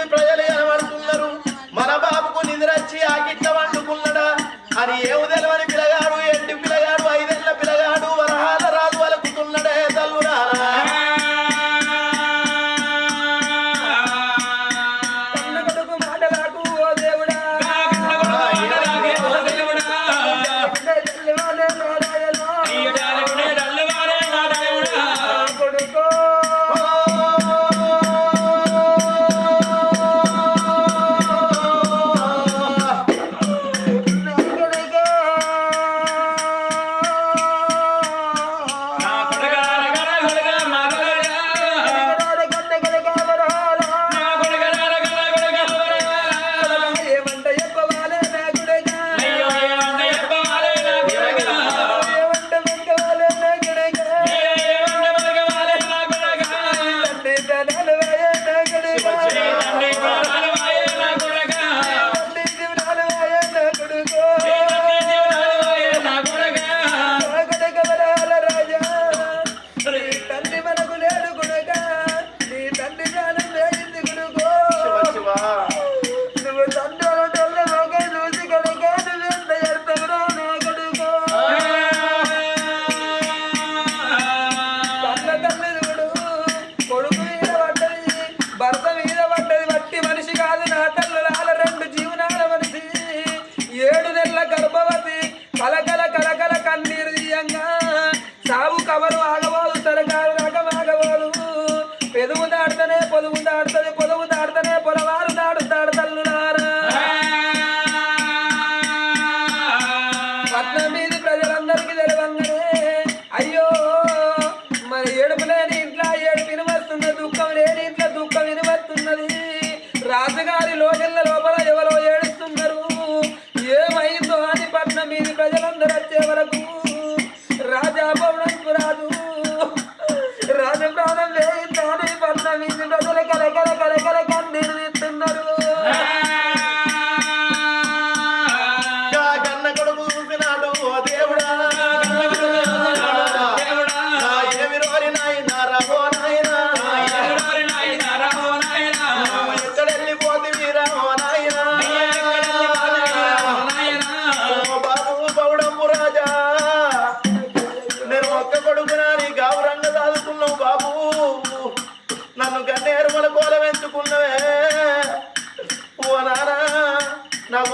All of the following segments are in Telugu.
మంది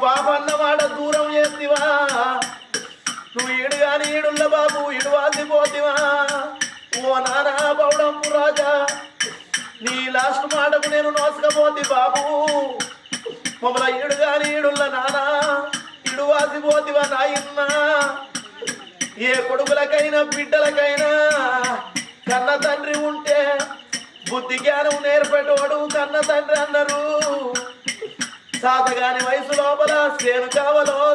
బాబు అన్నవాడ దూరం చేస్తివా నువ్వు ఈడు కాని ఈడుల్ల బాబు ఇడు పోతివా? ఓ నానా బౌడంపు రాజా నీ లాస్ట్ మాటకు నేను నోసకపోతి బాబు. మమ్మల ఈడు కాని ఈడుల్ల నానా ఈడు పోతివా నాయన్న? ఏ కొడుకులకైనా బిడ్డలకైనా కన్న తండ్రి ఉంటే బుద్ధి జ్ఞానం నేర్పేటోడు కన్న తండ్రి అన్న నేను సేను కావలో?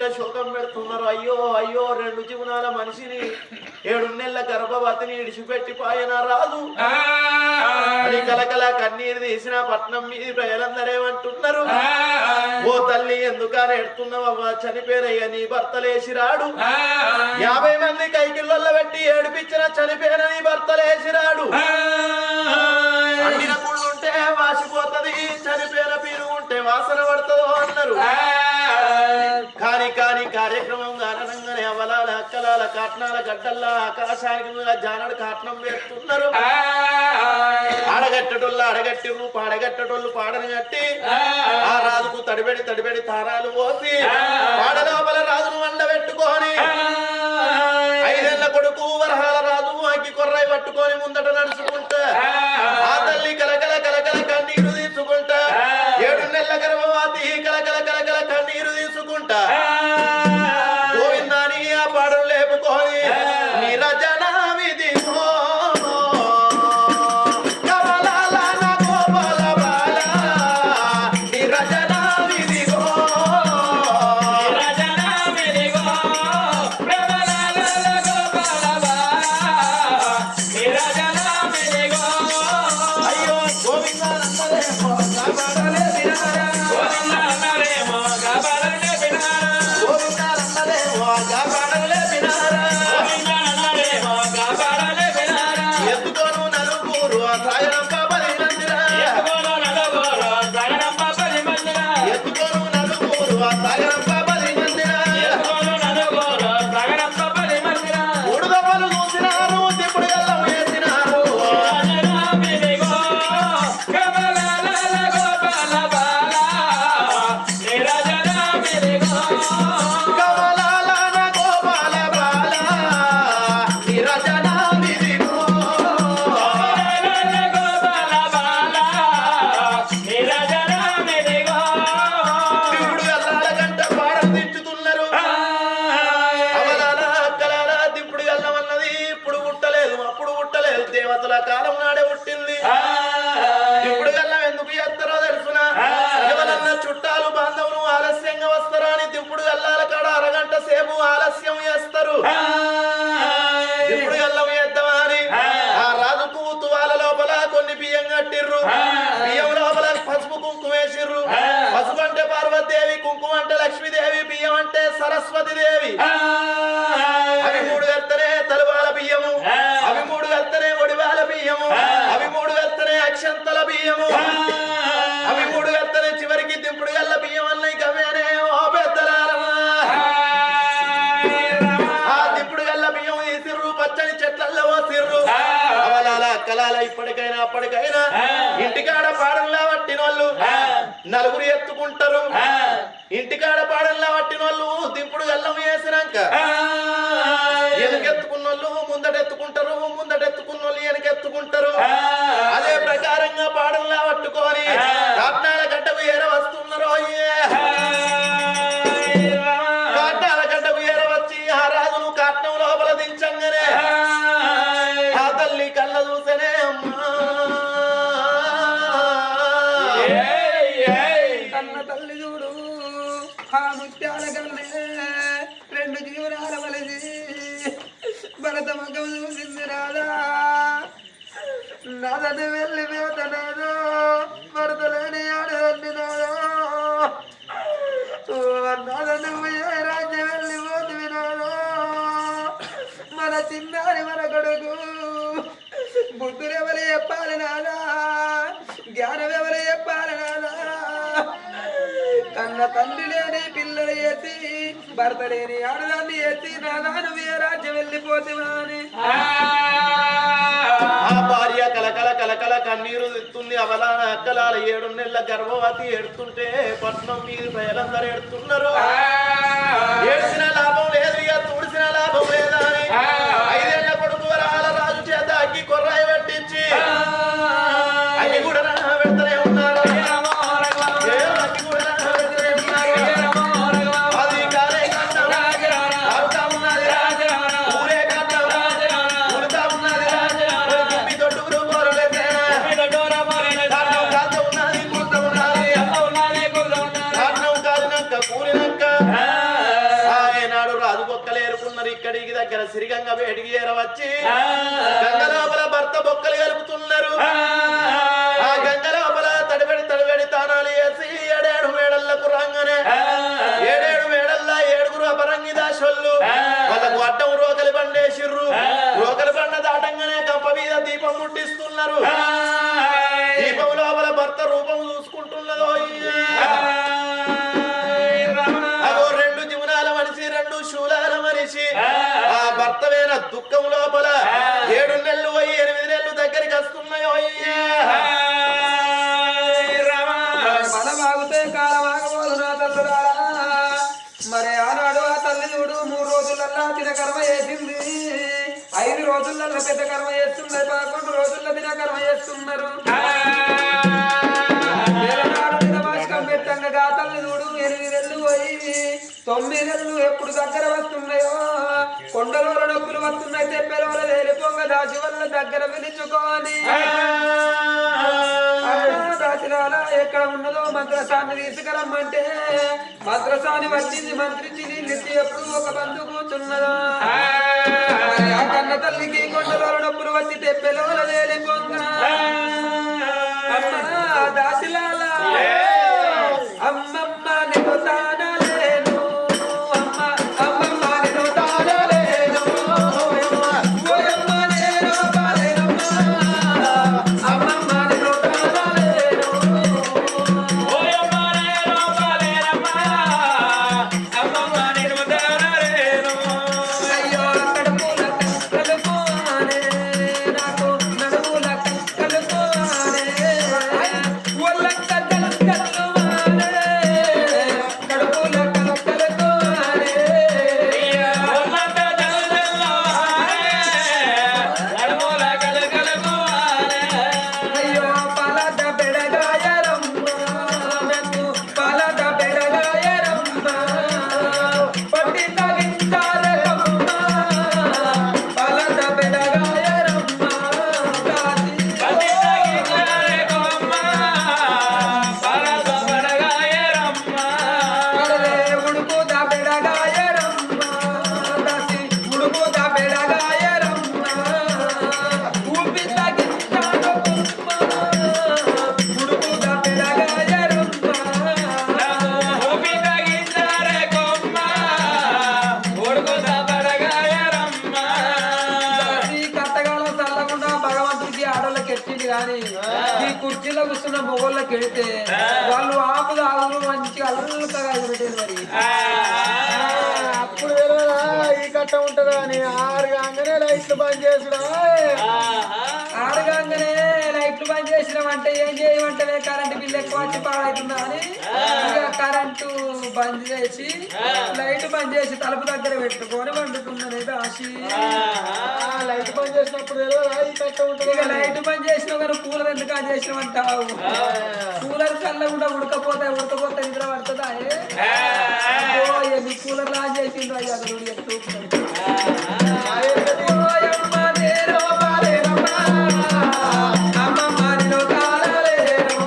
పిట్ట శోకం పెడుతున్నారు. అయ్యో అయ్యో రెండు జీవనాల మనిషిని ఏడు నెలల గర్భవతిని ఇడిచిపెట్టి పాయన రాదు. అని కలకల కన్నీరు తీసిన పట్నం మీది ప్రజలందరూ ఏమంటున్నారు? ఓ తల్లి ఎందుకని ఎడుతున్నావవ్వా చనిపోయినయ్య నీ భర్త లేచి రాడు యాభై మంది కైకిళ్ళ పెట్టి ఏడిపించిన చనిపోయిన నీ భర్త లేచి రాడు ఉంటే వాసిపోతది చనిపోయిన ఉంటే వాసన పడుతుందో అన్నారు. కాని కాని కార్యక్రమం కారణంగానే అవలాల అక్కలాల కాట్నాల గడ్డల్లా ఆకాశానికి మీద జానడు కాట్నం వేస్తున్నారు. ఆడగట్టటోళ్ళు అడగట్టిర్రు పాడగట్టటోళ్ళు పాడని కట్టి ఆ. రాజుకు తడిబెడి తడిబెడి తారాలు పోసి పాడ లోపల రాజును వండ పెట్టుకొని ఐదేళ్ళ కొడుకు వరహాల పట్టుకొని ముందట నడుచుకుంటా ఆ. తల్లి కలకల కలకల కన్నీరు నెలల గర్భవతి కలకల కలకల కన్నీరు తీసుకుంటా గోవిందాని ఆ పాడలు లేపుకొని నిరజన విధిగో. సరస్వతి దేవి. అవి మూడు కత్తనే తలువాల బియ్యము. అవి మూడు కత్తనే ఒడివాల బియ్యము. అవి మూడు కత్తనే అక్షంతల బియ్యము. అవి మూడు కత్తనే చివరికి దింపుడు గల్ల బియ్యం అన్నయ్య కవేనే ఓ పెద్దలారమా ఆ. దింపుడు గల్ల బియ్యం తీసిర్రు పచ్చని చెట్లల్లో పోసిర్రు అవలాల కలాల ఇప్పటికైనా అప్పటికైనా ఇంటికాడ పాడంలా పట్టినోళ్ళు నలుగురు ఎత్తుకుంటారు. ఇంటికాడ పాడంలా పట్టినోళ్ళు దింపుడు గల్లం వేసినాక. వెనకెత్తుకున్నోళ్ళు ముందటెత్తుకుంటారు ముందటెత్తుకున్నోళ్ళు వెనకెత్తుకుంటారు అదే ప్రకారంగా పాడంలా పట్టుకొని కాట్నాల గడ్డకు భరత మగం రాదా నాదని వెళ్ళి మేత నాదో భరత ఆడదండి నాదో నాదని ఏ రాజ్యం వెళ్ళి పోతుంది నాదో మన చిన్నారి మన కొడుకు బుద్ధులు ఎవరు చెప్పాలి నాదా? జ్ఞానం ఎవరు చెప్పాలి నాదా? కన్న తండ్రి లేని పిల్లలు వేసి భర్త లేని ఆడదాన్ని వేసి నాదా నువ్వు ఏ రాజ్యం వెళ్ళిపోతున్నా అని ఆ భార్య కలకల కలకల కన్నీరు తిత్తుంది అవలాన అక్కలాల ఏడు నెలల గర్భవతి ఏడుతుంటే పట్నం మీద ప్రజలందరూ ఏడుతున్నారు. ఏడ్చిన లాభం లేదు ఏరుకున్నారు ఇక్కడికి దగ్గర సిరిగంగ వేడికి ఏరవచ్చి గంగ లోపల భర్త బొక్కలు కలుపుతున్నారు. ఆ. గంగ లోపల తడిబడి తడిబడి తానాలు వేసి ఏడేడు మేడళ్ళకు రాగానే ఏడేడు మేడల్లా ఏడుగురు అపరంగి దాసోళ్ళు వాళ్ళకు అడ్డం రోకలి బండేసిర్రు రోకలి బండ దాటంగానే గంప మీద దీపం ముట్టిస్తున్నారు. దీపం లోపల భర్త రూపం చూసుకుంటున్నదో మనిషి ఆ. భర్త వేన దుఃఖం లోపల ఏడు నెలలు పోయి ఎనిమిది నెలలు దగ్గరికి వస్తున్నాయో తల్లురారా మరి ఆనాడు ఆ తల్లి చూడు మూడు రోజులల్లా తిన కర్మ చేసింది. ఐదు రోజులలో పెద్ద కర్మ చేస్తున్నారు పదకొండు రోజుల్లో కర్మ చేస్తున్నారు. ఎనిమిది నెలలు పోయి తొమ్మిది నెలలు ఎప్పుడు దగ్గర కొండలో నొప్పులు వస్తున్నాయి తెప్పెల వల్ల వెళ్ళిపోగా దాచి వల్ల దగ్గర పిలుచుకొని దాచిరాల ఎక్కడ ఉన్నదో మంత్రసాన్ని తీసుకురమ్మంటే మంత్రసాని వచ్చింది మంత్రించి నీళ్ళెత్తి ఎప్పుడు ఒక బంధు కూర్చున్నదా? కన్న తల్లికి కొండలో నొప్పులు వచ్చి తెప్పెలో వెళ్ళిపోగా అమ్మా కట్ట ఉంటదా? అని ఆరు కాగానే లైట్లు బంద్ చేసుడా? ఆడగానే లైట్లు బంద్ చేసినామంటే ఏం చేయమంటే కరెంట్ బిల్ ఎక్కువ వచ్చి పాడవుతుందా అని? కరెంటు బంద్ చేసి లైట్ బంద్ చేసి తలుపు దగ్గర పెట్టుకొని వండుకున్నది ఆశి. లైట్ బంద్ చేసినప్పుడు ఇక ఉంటదా లైట్ బంద్ చేసిన కానీ కూలర్ ఎందుకు ఆన్ చేసినామంటావు? కూలర్ చల్లకుండా ఉడకపోతే ఉడకపోతే నిద్ర పడుతుందా? కూలర్ ఆన్ చేసిండ్రు? అయ్యా అక్కడ ఎత్తు ఓయమ్మ నేరో బాలేరమ్మ, అమ్మమ్మ నిన్ను కాలలేరు.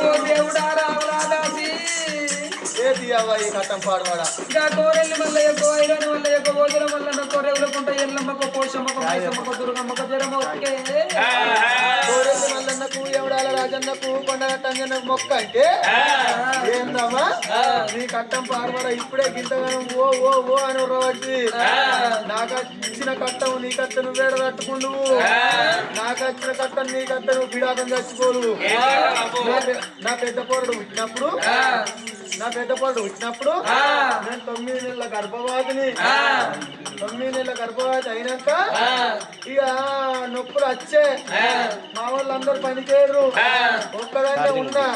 ఓ కోరెల్లి మల్లయ్య కోయిలని మల్లయ్య కోదుల మల్లన్న కొరెవులకుంట ఎల్లమ్మకు పోషమ్మకు మైసమ్మకు దుర్గమ్మకు జరమొక్కే కోరెల్లి మల్లన్నకు ఎవడాల రాజన్నకు కొండగట్టంజన్నకు మొక్క అంటే? ఏందమ్మా? నీ కట్టం పాడవాడ ఇప్పుడే గింతగానం ఓ ఓ ఓ అని ఉర్రబట్టి నాకు ఇచ్చిన కట్టం నీ కట్ట నువ్వు వేడ తట్టుకుండు నాకు వచ్చిన కట్టం నీ కట్ట నువ్వు బిడాకం పె- నా పెద్ద పోరడు పుట్టినప్పుడు నా పెద్ద పోరడు పుట్టినప్పుడు నేను తొమ్మిది నెలల గర్భవాతిని. తొమ్మిది నెలల గర్భవతి అయినాక ఇక నొప్పులు వచ్చే మా వాళ్ళందరూ పని చేయరు ఒక్కదాన్నే ఉన్నా.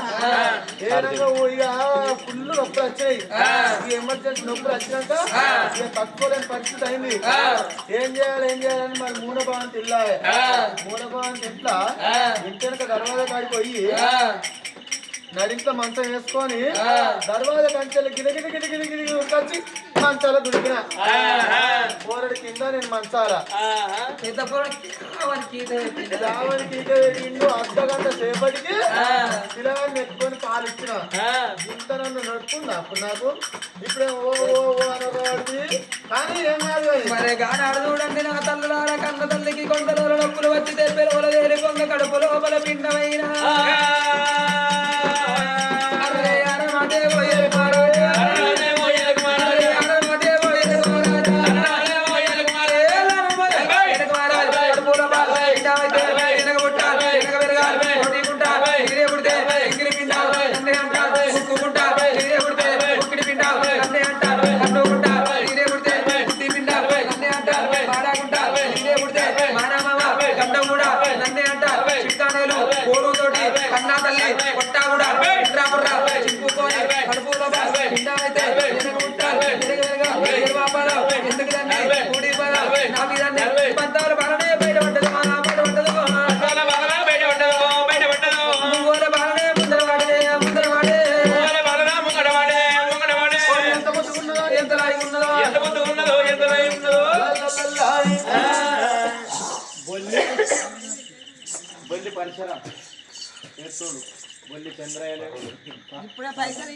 ఏనంగా ఇక ఫుల్ నొప్పులు వచ్చాయి. ఇక ఎమర్జెన్సీ నొప్పులు వచ్చినాక ఇక తట్టుకోలేని పరిస్థితి అయింది. ఏం చేయాలి ఏం చేయాలని మరి మూలభావం తిల్లాలి మూలభావం తిట్లా ఇంటి వెనక దర్వాజా నడింట్లో మంచం వేసుకొని దర్వాజా కంచెలు గిరిగిరి గిరిగిరి గిరిగిరి ఉరికొచ్చి మంచాల దుడికిన పోరడి కింద నేను మంచాల. ఇండు అర్ధ గంట సేపటికి పిల్లగాన్ని ఎత్తుకొని పాలు ఇచ్చిన. ఇంత నన్ను నడుపుందా అప్పుడు నాకు? ఇప్పుడే ఓ ఓ ఓ కానీ ఏం కాదు. మరి గానాడు చూడండి నా తల్లులార కన్న తల్లికి కొండలో నొప్పులు వచ్చి తెప్పెల కొంగ కడుపు లోపల పిండమైన. అరమదేవో పరశురాం చేస్తోడు బొల్లి చంద్రయ్య ఇప్పుడే పైసలు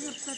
చెప్తా